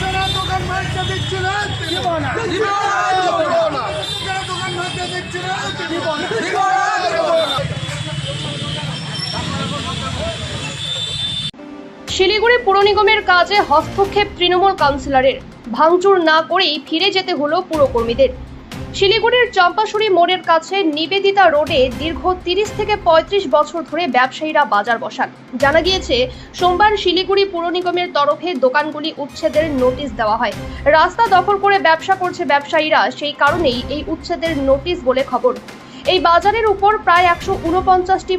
যারা দোকান ভাঙতে যারা দোকান ভাঙতে শিলিগুড়ি পুর নিগমের কাজে হস্তক্ষেপ তৃণমূল কাউন্সিলরের। ভাঙচুর না করেই ফিরে যেতে হলো পুরকর্মীদের। শিলিগুড়ির চম্পাশুড়ি মোড়ের কাছে নিবেদিতা রোডে দীর্ঘ তিরিশ থেকে পঁয়ত্রিশ বছর ধরে ব্যবসায়ীরা বাজার বসান। জানা গিয়েছে, সোমবার শিলিগুড়ি পুর নিগমের তরফে দোকানগুলি উচ্ছেদের নোটিশ দেওয়া হয়। রাস্তা দখল করে ব্যবসা করছে ব্যবসায়ীরা, সেই কারণেই এই উচ্ছেদের নোটিশ বলে খবর। এই বাজারের উপর প্রায় একশো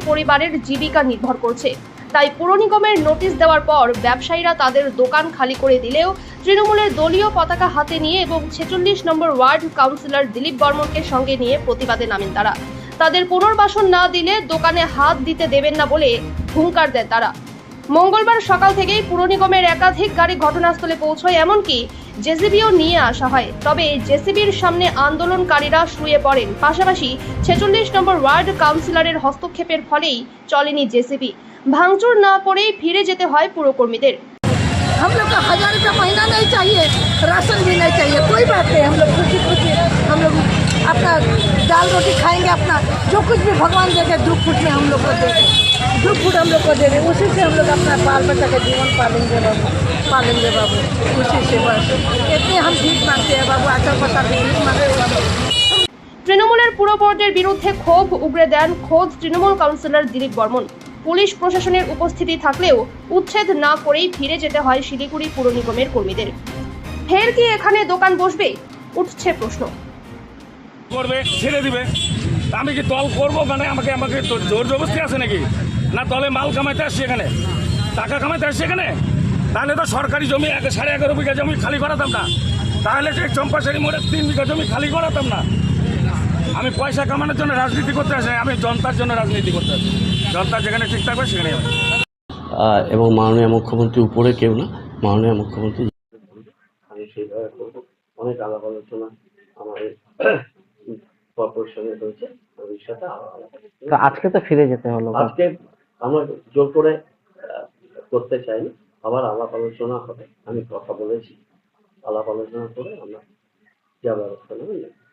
পরিবারের জীবিকা নির্ভর করছে। তাই পুর নিগমের নোটিশ দেওয়ার পর ব্যবসায়ীরা তাদের দোকান খালি করে দিলেও তৃণমূলের দলীয় পতাকা হাতে নিয়ে এবং ছেচল্লিশ নম্বর ওয়ার্ড কাউন্সিলর দিলীপ বর্মনকে সঙ্গে নিয়ে প্রতিবাদে নামেন তারা। তাদের পুনর্বাসন না দিলে দোকানে হাত দিতে দেবেন না বলে হুঙ্কার দেয় তারা। মঙ্গলবার সকাল থেকেই পুর নিগমের একাধিক গাড়ি ঘটনাস্থলে পৌঁছয় এমনকি জেসিবিও নিয়ে আসা হয় তবে জেসিবির সামনে আন্দোলনকারীরা শুয়ে পড়েন পাশাপাশি ছেচল্লিশ নম্বর ওয়ার্ড কাউন্সিলরের হস্তক্ষেপের ফলেই চলেনি জেসিবি ভাঙচুর না করেই ফিরে যেতে হয় পুরকর্মীদের हम लोग को हजार रुपया महीना नहीं चाहिए राशन भी नहीं चाहिए कोई बात नहीं हम लोग खुशी खुशी हम लोग अपना दाल रोटी खाएंगे अपना जो कुछ भी भगवान देंगे दुख फुट में हम लोग को दे दुख फुट हम लोग को दे देंगे उसी से हम लोग अपना बाल बच्चा का जीवन पालेंगे बाबू पालेंगे बाबू उसी से बस इतने हम भीख मांगते हैं बाबू आचार पता भीख मांगे बाबू তৃণমূলের পুর বোর্ডের বিরুদ্ধে ক্ষোভ উগরে দেন খোদ তৃণমূল কাউন্সিলর দিলীপ বর্মন পুলিশ প্রশাসনের উপস্থিতি থাকলেও উচ্ছেদ না করেই ফিরে যেতে হয় শিলিগুড়ি পুর নিগমের কর্মীদের ফের কি এখানে দোকান বসবে উঠছে প্রশ্ন করবে ছেড়ে দিবে তা আমি কি দল করবো মানে আমাকে আমাকে তো জোর জবরদস্তি আছে নাকি না দলে মাল কামাইতে আসছি এখানে? টাকা কামাইতে আসছি এখানে? তাহলে তো সরকারি জমি এক সাড়ে এগারো বিঘা জমি খালি করাতাম না। তাহলে সেই চম্পাশাড়ি মোড়ে তিন বিঘা জমি খালি করাতাম না। আমি পয়সা কামানোর জন্য রাজনীতি করতে আসি আমি জনতার জন্য রাজনীতি করতে আসি। জনতা যেখানে ঠিক থাকবে সেখানে এবং মাননীয় মুখ্যমন্ত্রী উপরে কেউ না মাননীয় মুখ্যমন্ত্রী আমি সেইভাবে করব অনেক আলাপ আলোচনা আমাদের কর্পোরেট সঙ্গে হয়েছে ভবিষ্যতে আজকে তো ফিরে যেতে হলো। আজকে আমরা জোর করে করতে চাইনি। আবার আলাপ আলোচনা হবে। আমি কথা বলেছি। আলাপ আলোচনা করে আমরা যা ব্যবস্থা নেব।